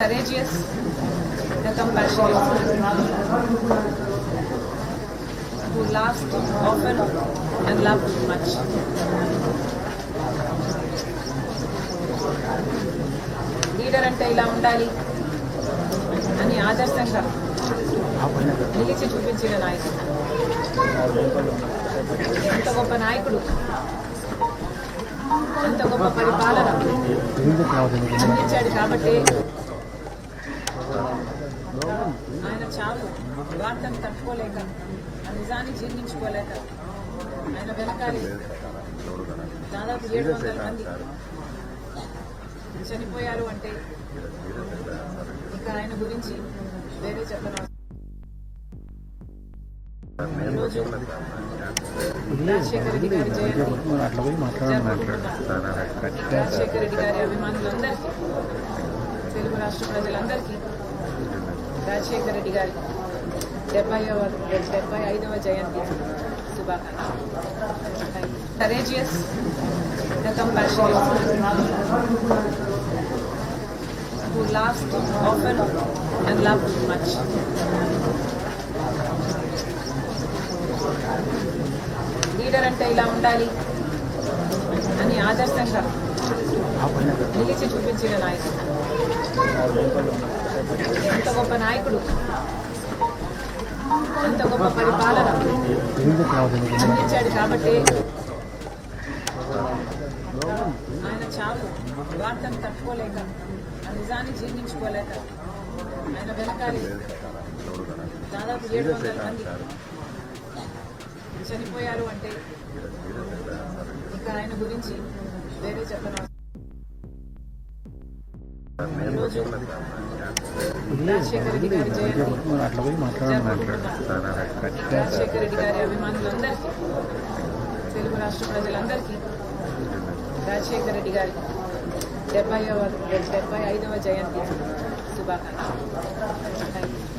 courageous, the compassionate, who laughed often and loved much. Leader అంటే ఇలా ఉండాలి అని ఆదర్శంగా నిలిచి చూపించిన నాయకుడు. అంత గొప్ప నాయకుడు. అంత గొప్ప పరిపాలన. అందించాడు కాబట్టి ఆయన చావు వార్తను తట్టుకోలేక ఆ నిజాన్ని జీర్ణించుకోలేక ఆయన వెనకాలి దాదాపు ఏడు వందల మంది చనిపోయారు అంటే ఇంకా ఆయన గురించి వేరే చెప్పను? ఈరోజు రాజశేఖర రెడ్డి గారి జయంతి. రాజశేఖర రెడ్డి గారి అభిమానులందరికీ తెలుగు రాష్ట్ర ప్రజలందరికీ రాజశేఖర రెడ్డి గారి డెబ్బైవ డెబ్బై ఐదవ జయంతి శుభాకాంక్షలు. Courageous the compassionate who laughed often and loved much. Leader అంటే ఇలా ఉండాలి అని ఆదర్శంగా నిలిచి చూపించిన నాయకుడు. ఇంత గొప్ప నాయకుడు. ఇంత గొప్ప పరిపాలన. అందించాడు కాబట్టి ఆయన చావు. వార్తను తట్టుకోలేక ఆ నిజాన్ని జీర్ణించుకోలేక ఆయన వెనకాలి దాదాపు ఏడు వందల మంది చనిపోయారు అంటే ఇంకా ఆయన గురించి వేరే చెప్పను ఈరోజు రాజశేఖర రెడ్డి గారి జయంతి రాజశేఖర రెడ్డి గారి అభిమానులందరికీ తెలుగు రాష్ట్ర ప్రజలందరికీ రాజశేఖర రెడ్డి గారి డెబ్బై ఐదవ జయంతి. శుభాకాంక్షలు.